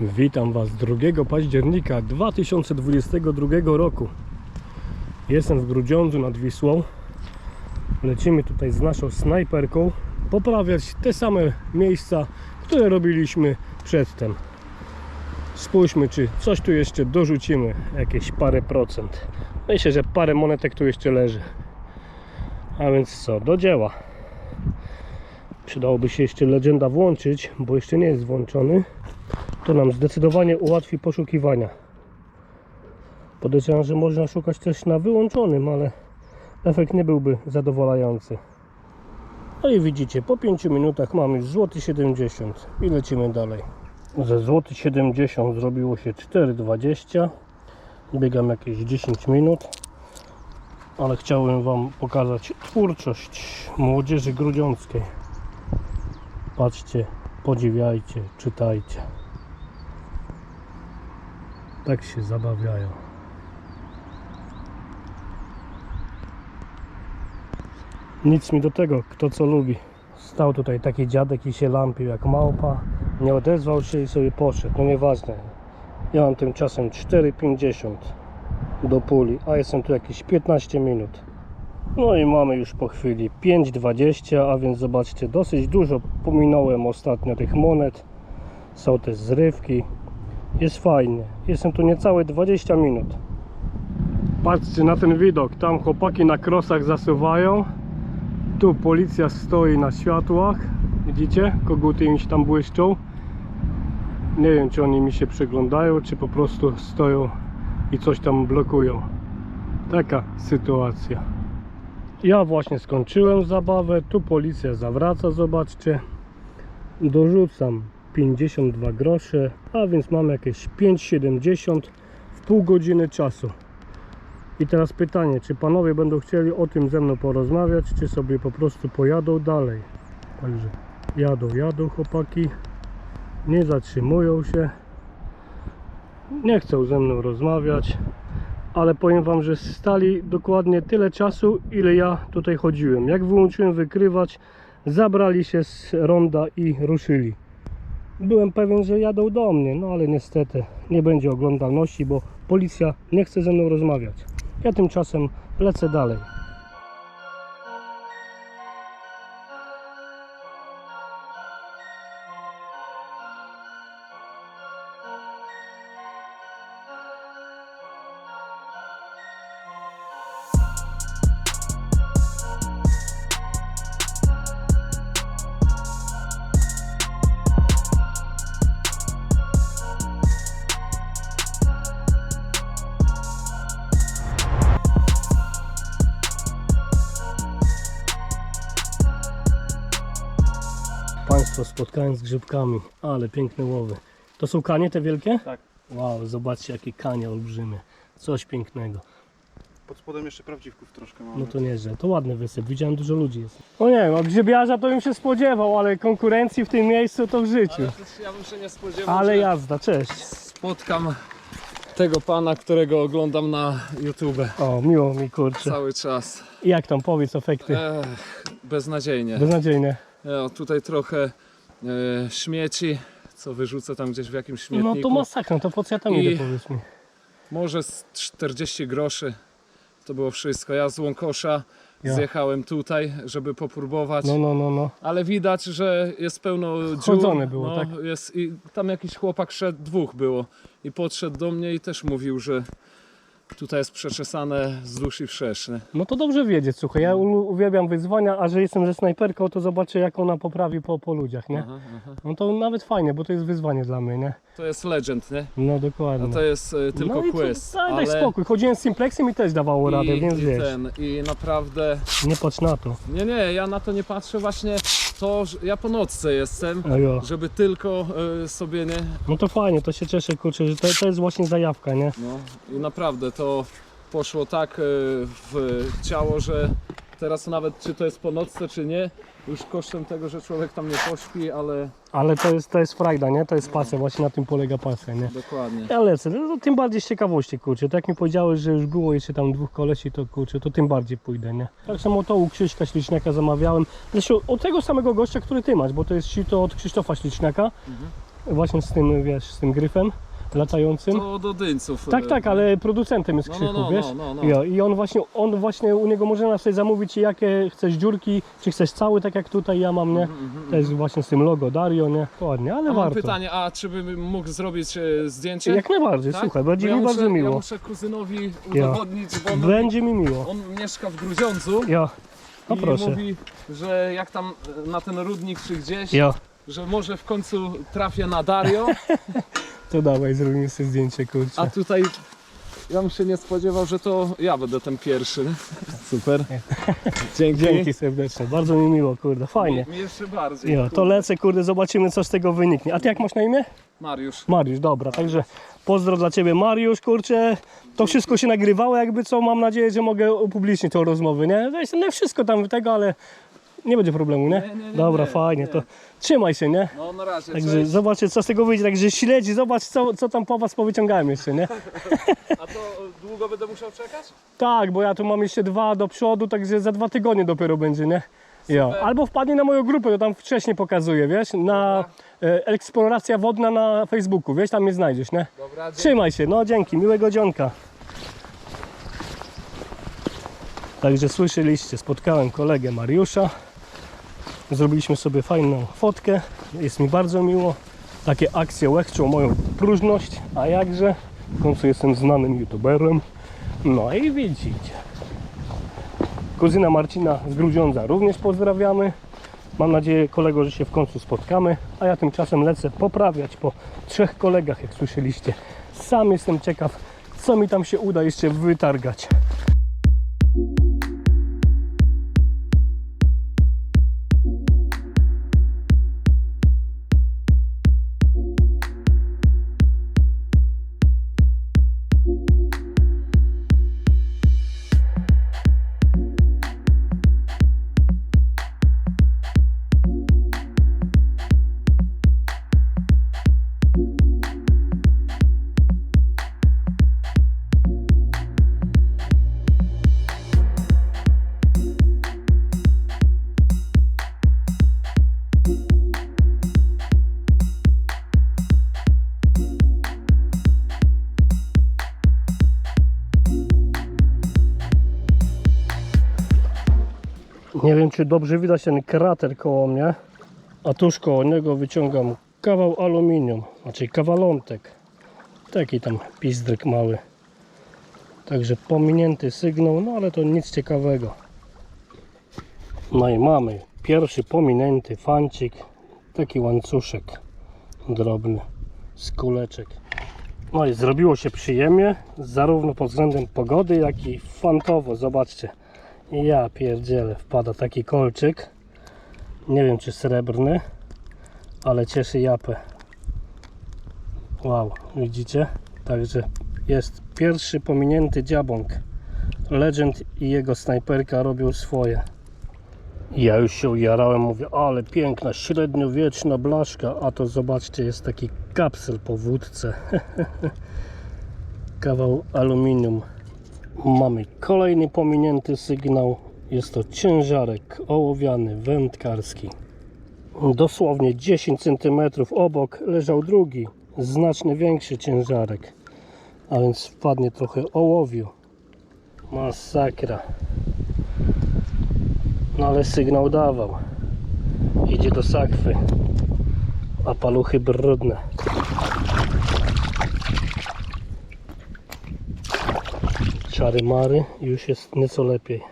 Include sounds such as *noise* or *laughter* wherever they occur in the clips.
Witam Was 2 października 2022 roku. Jestem w Grudziądzu nad Wisłą. Lecimy tutaj z naszą snajperką poprawiać te same miejsca, które robiliśmy przedtem. Spójrzmy, czy coś tu jeszcze dorzucimy, jakieś parę procent. Myślę, że parę monetek tu jeszcze leży. A więc co, do dzieła. Przydałoby się jeszcze legenda włączyć, bo jeszcze nie jest włączony to nam zdecydowanie ułatwi poszukiwania. Podejrzewam, że można szukać też na wyłączonym, ale efekt nie byłby zadowalający. No i widzicie, po 5 minutach mamy już złoty 70 i lecimy dalej. Ze złoty 70 zrobiło się 4,20. Biegam jakieś 10 minut, ale chciałem Wam pokazać twórczość młodzieży grudziąckiej. Patrzcie, podziwiajcie, czytajcie. Tak się zabawiają. Nic mi do tego, kto co lubi. Stał tutaj taki dziadek i się lampił jak małpa. Nie odezwał się i sobie poszedł. No nieważne. Ja mam tymczasem 4,50 do puli, a jestem tu jakieś 15 minut. No i mamy już po chwili 5,20, a więc zobaczcie, dosyć dużo pominąłem ostatnio tych monet. Są też zrywki. Jest fajnie. Jestem tu niecałe 20 minut. Patrzcie na ten widok. Tam chłopaki na krosach zasuwają. Tu policja stoi na światłach. Widzicie? Koguty im się tam błyszczą. Nie wiem, czy oni mi się przyglądają, czy po prostu stoją i coś tam blokują. Taka sytuacja. Ja właśnie skończyłem zabawę. Tu policja zawraca, zobaczcie. Dorzucam 52 grosze, a więc mam jakieś 5,70 w pół godziny czasu. I teraz pytanie, czy panowie będą chcieli o tym ze mną porozmawiać, czy sobie po prostu pojadą dalej. Także jadą, jadą chłopaki, nie zatrzymują się, nie chcą ze mną rozmawiać, ale powiem wam, że stali dokładnie tyle czasu, ile ja tutaj chodziłem. Jak wyłączyłem wykrywać, zabrali się z ronda i ruszyli byłem pewien, że jadą do mnie, no ale niestety nie będzie oglądalności, bo policja nie chce ze mną rozmawiać. Ja tymczasem lecę dalej. Państwo spotkałem z grzybkami, ale piękne łowy. To są kanie te wielkie? Tak. Wow, zobaczcie jakie kanie olbrzymie. Coś pięknego. Pod spodem jeszcze prawdziwków troszkę mamy. No to nieźle, to ładny wysyp, widziałem dużo ludzi jest. No nie no grzybiarza to bym się spodziewał, ale konkurencji w tym miejscu to w życiu. Ale też ja bym się nie spodziewał, Ale że jazda, cześć. spotkam tego pana, którego oglądam na YouTube O, miło mi kurczę. cały czas. I jak tam, powiedz efekty. Ech, beznadziejnie. Beznadziejne. Ja, tutaj trochę e, śmieci, co wyrzucę tam gdzieś w jakimś śmietniku. No to masakra, to po co ja tam I- idę powiedz mi. Może z 40 groszy. To było wszystko. Ja z Łąkosza Ja. zjechałem tutaj, żeby popróbować. No, no, no, no. Ale widać, że jest pełno dziur. Chodzone było, no, tak? Jest, I tam jakiś chłopak szedł, dwóch było. I podszedł do mnie i też mówił, że tutaj jest przeczesane wzdłuż i wszerz. nie? No to dobrze wiedzieć, słuchaj, ja u- uwielbiam wyzwania, a że jestem ze snajperką, to zobaczę jak ona poprawi po, po ludziach, nie? Aha, aha. No to nawet fajnie, bo to jest wyzwanie dla mnie, nie? To jest legend, nie? No dokładnie. A to jest e, tylko no i quiz. Daj, daj ale spokój, chodziłem z Simplexem i też dawało radę, i, więc i wiesz, ten, i naprawdę. nie patrz na to. Nie, nie, ja na to nie patrzę właśnie to, że ja po nocce jestem. Żeby tylko e, sobie nie. No to fajnie, to się cieszę, kurczę, że to, to jest właśnie zajawka, nie? No i naprawdę to poszło tak e, w ciało, że teraz nawet czy to jest po nocce, czy nie, już kosztem tego, że człowiek tam nie pośpi, ale Ale to jest, to jest frajda, nie? To jest pasja, właśnie na tym polega pasja, nie? dokładnie. Ja lecę, no to tym bardziej z ciekawości, kurczę. Tak jak mi powiedziałeś, że już było jeszcze tam dwóch kolesi, to kurczę, to tym bardziej pójdę, nie? Tak samo to u Krzyśka Śliczniaka zamawiałem. Zresztą od tego samego gościa, który ty masz, bo to jest to od Krzysztofa Śliczniaka. właśnie z tym, wiesz, z tym gryfem latającym. To do dyńców. Tak, e, tak, ale producentem jest No, no, Krzychu, no, wiesz? no, no, no. I on właśnie, on właśnie, u niego można sobie zamówić jakie chcesz dziurki, czy chcesz cały, tak jak tutaj ja mam, nie? To jest właśnie z tym logo Dario, nie? Ładnie, ale Mhm, A mam warto. pytanie, a czy bym mógł zrobić e, zdjęcie? Jak najbardziej, Tak? słuchaj, będzie Bo ja mi muszę, bardzo Ja miło. muszę kuzynowi Ja. udowodnić, bo on, Będzie mi miło. on mieszka w Grudziądzu Ja, no i proszę. mówi, że jak tam e, na ten rudnik czy gdzieś, Ja, że może w końcu trafię na Dario, *laughs* to dawaj, zrobimy sobie zdjęcie, kurczę. a tutaj ja bym się nie spodziewał, że to ja będę ten pierwszy. Super. Dzięki. Dzięki serdecznie, bardzo mi miło, kurde, fajnie. Mi, jeszcze bardziej. Jo, to lecę, kurde, zobaczymy co z tego wyniknie. A ty jak masz na imię? Mariusz. Mariusz, dobra, także pozdro dla Ciebie Mariusz, kurczę, to wszystko się nagrywało, jakby co, mam nadzieję, że mogę upublicznić tą rozmowę, nie? To jest nie wszystko tam tego, ale nie będzie problemu, nie? Nie, nie, Dobra, nie, fajnie, nie. to trzymaj się, nie? No na razie. Także Cześć. zobaczcie co z tego wyjdzie, także śledzi, zobacz co, co tam po Was powyciągałem jeszcze, nie? *laughs* A to długo będę musiał czekać? Tak, bo ja tu mam jeszcze dwa do przodu, także za dwa tygodnie dopiero będzie, nie? Jo. Albo wpadnie na moją grupę, to tam wcześniej pokazuję, wiesz, na e, eksploracja wodna na Facebooku, wiesz, tam mnie znajdziesz, nie? Dobra. Trzymaj się, no dzięki, miłego dzionka. Także słyszeliście, spotkałem kolegę Mariusza. Zrobiliśmy sobie fajną fotkę, jest mi bardzo miło. Takie akcje łechczą moją próżność, a jakże? W końcu jestem znanym youtuberem. No i widzicie. Kuzyna Marcina z Grudziądza również pozdrawiamy. Mam nadzieję, kolego, że się w końcu spotkamy, a ja tymczasem lecę poprawiać po trzech kolegach, jak słyszeliście. Sam jestem ciekaw, co mi tam się uda jeszcze wytargać. Nie wiem, czy dobrze widać ten krater koło mnie, a tuż koło niego wyciągam kawał aluminium, znaczy kawalątek. Taki tam pizdryk mały. Także pominięty sygnał, no ale to nic ciekawego. No i mamy pierwszy pominięty fancik, taki łańcuszek drobny z kuleczek. No i zrobiło się przyjemnie, zarówno pod względem pogody, jak i fantowo. Zobaczcie, ja pierdzielę, wpada taki kolczyk. Nie wiem czy srebrny, ale cieszy japę. Wow, widzicie? Także jest pierwszy pominięty dziabąk. Legend i jego snajperka robią swoje. Ja już się ujarałem, mówię, ale piękna, średniowieczna blaszka, a to zobaczcie, jest taki kapsel po wódce. *laughs* Kawał aluminium. Mamy kolejny pominięty sygnał. Jest to ciężarek ołowiany, wędkarski. Dosłownie 10 cm obok leżał drugi, znacznie większy ciężarek. A więc wpadnie trochę ołowiu. Masakra. No ale sygnał dawał. Idzie do sakwy. A paluchy brudne. Czary mary, już jest nieco lepiej.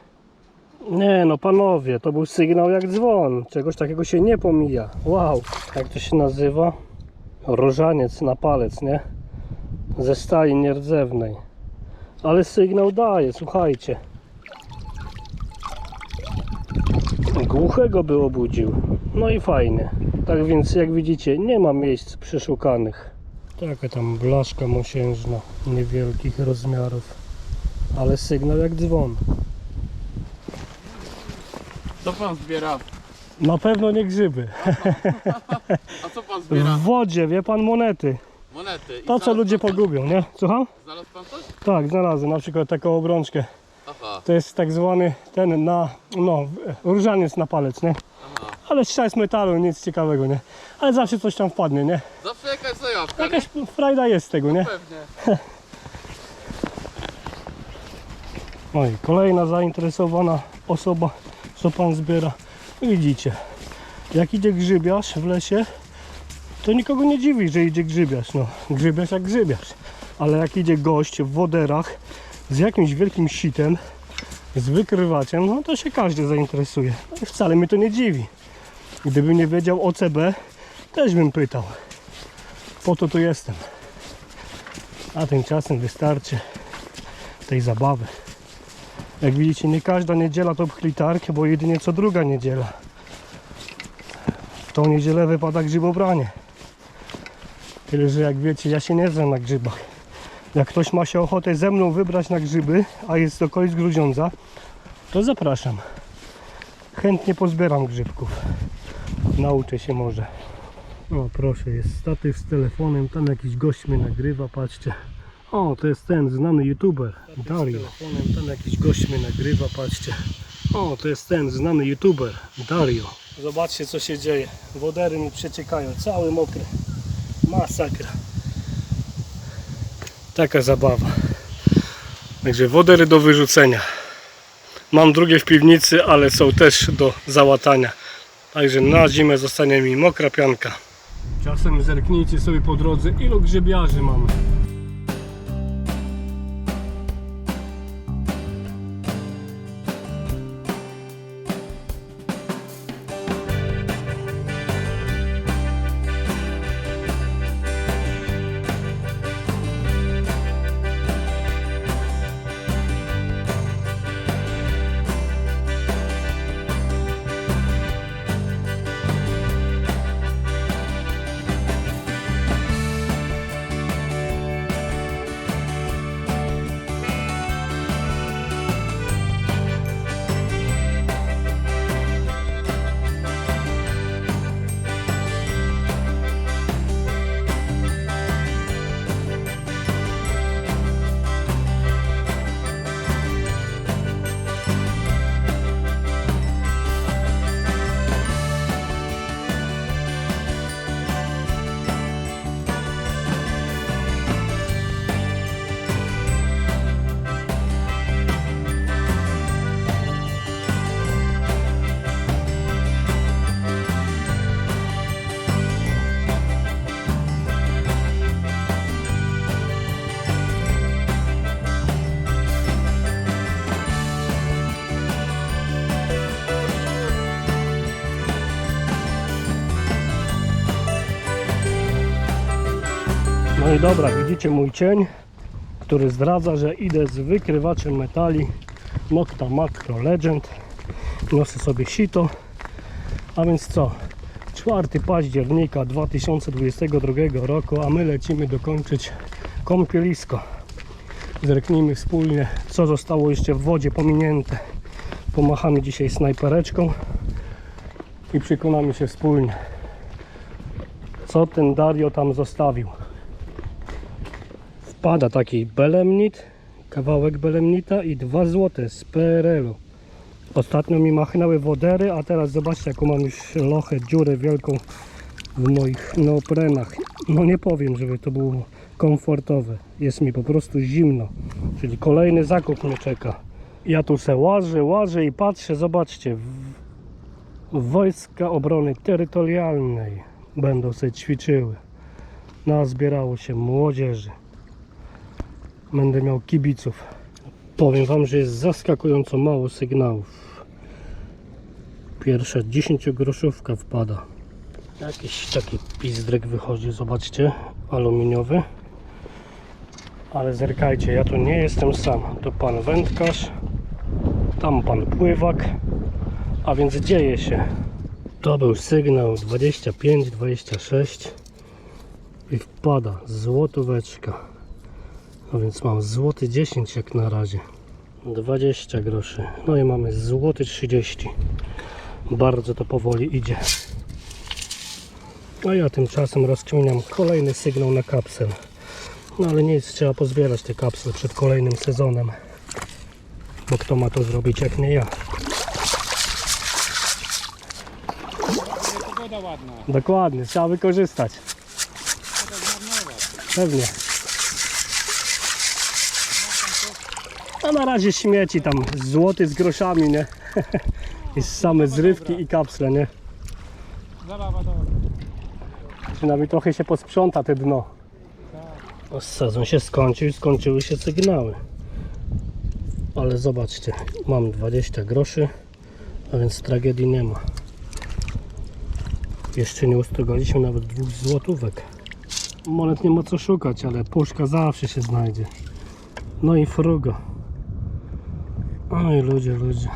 Nie no panowie, to był sygnał jak dzwon. Czegoś takiego się nie pomija. Wow, jak to się nazywa? Różaniec na palec, nie? Ze stali nierdzewnej. Ale sygnał daje, słuchajcie. Głuchego by obudził. No i fajnie. Tak więc jak widzicie, nie ma miejsc przeszukanych. Taka tam blaszka mosiężna, niewielkich rozmiarów. Ale sygnał jak dzwon. Co pan zbiera? Na pewno nie grzyby. A co pan W zbiera? wodzie, wie pan, monety. Monety. I To co znalazł ludzie pan pogubią, nie? Słucham? Znalazł pan coś? Tak, znalazłem na przykład taką obrączkę. Aha, To jest tak zwany ten na, no, różaniec na palec, nie? aha. Ale strzał z metalu, nic ciekawego, nie? Ale zawsze coś tam wpadnie, nie? Zawsze jakaś zajawka, nie? Jakaś frajda jest z tego, nie? Pewnie. *laughs* No i kolejna zainteresowana osoba, co pan zbiera. Widzicie, jak idzie grzybiarz w lesie, to nikogo nie dziwi, że idzie grzybiarz. No, grzybiarz jak grzybiarz. Ale jak idzie gość w woderach z jakimś wielkim sitem, z wykrywaciem, no to się każdy zainteresuje. No i wcale mnie to nie dziwi. Gdybym nie wiedział OCB, też bym pytał. Po to tu jestem. A tymczasem wystarczy tej zabawy. Jak widzicie, nie każda niedziela to pchlitark, bo jedynie co druga niedziela. W tą niedzielę wypada grzybobranie. Tyle, że jak wiecie, ja się nie znam na grzybach. Jak ktoś ma się ochotę ze mną wybrać na grzyby, a jest z okolic Grudziądza, to zapraszam. Chętnie pozbieram grzybków. Nauczę się może. O proszę, jest statyw z telefonem, tam jakiś gość mnie nagrywa, patrzcie. O, to jest ten znany youtuber, Dario. Telefonem, tam jakiś gość mnie nagrywa, patrzcie. O, to jest ten znany youtuber, Dario. Zobaczcie co się dzieje. Wodery mi przeciekają, cały mokry. Masakra. Taka zabawa. Także wodery do wyrzucenia. Mam drugie w piwnicy, ale są też do załatania. Także na zimę zostanie mi mokra pianka. Czasem zerknijcie sobie po drodze, ilu grzybiarzy mamy. I dobra, widzicie mój cień, który zdradza, że idę z wykrywaczem metali Nocta Macro Legend. Niosę sobie sito. A więc co? 4 października 2022 roku, a my lecimy dokończyć kąpielisko. Zerknijmy wspólnie, co zostało jeszcze w wodzie pominięte. Pomachamy dzisiaj snajpereczką i przekonamy się wspólnie, co ten Dario tam zostawił wpada taki belemnit, kawałek belemnita i 2 złote z PRL-u. Ostatnio mi machnęły wodery, a teraz zobaczcie jaką mam już lochę, dziurę wielką w moich neoprenach. No nie powiem, żeby to było komfortowe. Jest mi po prostu zimno. Czyli kolejny zakup mnie czeka. Ja tu se łażę, łażę i patrzę, zobaczcie. Wojska Obrony Terytorialnej będą sobie ćwiczyły. Nazbierało się młodzieży będę miał kibiców. Powiem Wam, że jest zaskakująco mało sygnałów. Pierwsza 10 groszówka wpada. Jakiś taki pizdrek wychodzi, zobaczcie, aluminiowy. Ale zerkajcie, ja tu nie jestem sam. To pan wędkarz, tam pan pływak, a więc dzieje się. To był sygnał 25, 26 i wpada złotóweczka. No więc mam złoty 10 jak na razie. 20 groszy. No i mamy złoty 30. Bardzo to powoli idzie. A ja tymczasem rozkminiam kolejny sygnał na kapsel. No ale nic, trzeba pozbierać te kapsle przed kolejnym sezonem. Bo kto ma to zrobić jak nie ja. Pogoda ładna. Dokładnie, trzeba wykorzystać. pewnie. A na razie śmieci tam, złoty z groszami, nie? *laughs* I same zrywki i kapsle, nie? Przynajmniej trochę się posprząta te dno. O, Sezon się skończył i skończyły się sygnały. Ale zobaczcie, mam 20 groszy, a więc tragedii nie ma. Jeszcze nie ustrogaliśmy nawet dwóch złotówek. Monet nie ma co szukać, ale puszka zawsze się znajdzie. No i frugo. Oj ludzie, ludzie.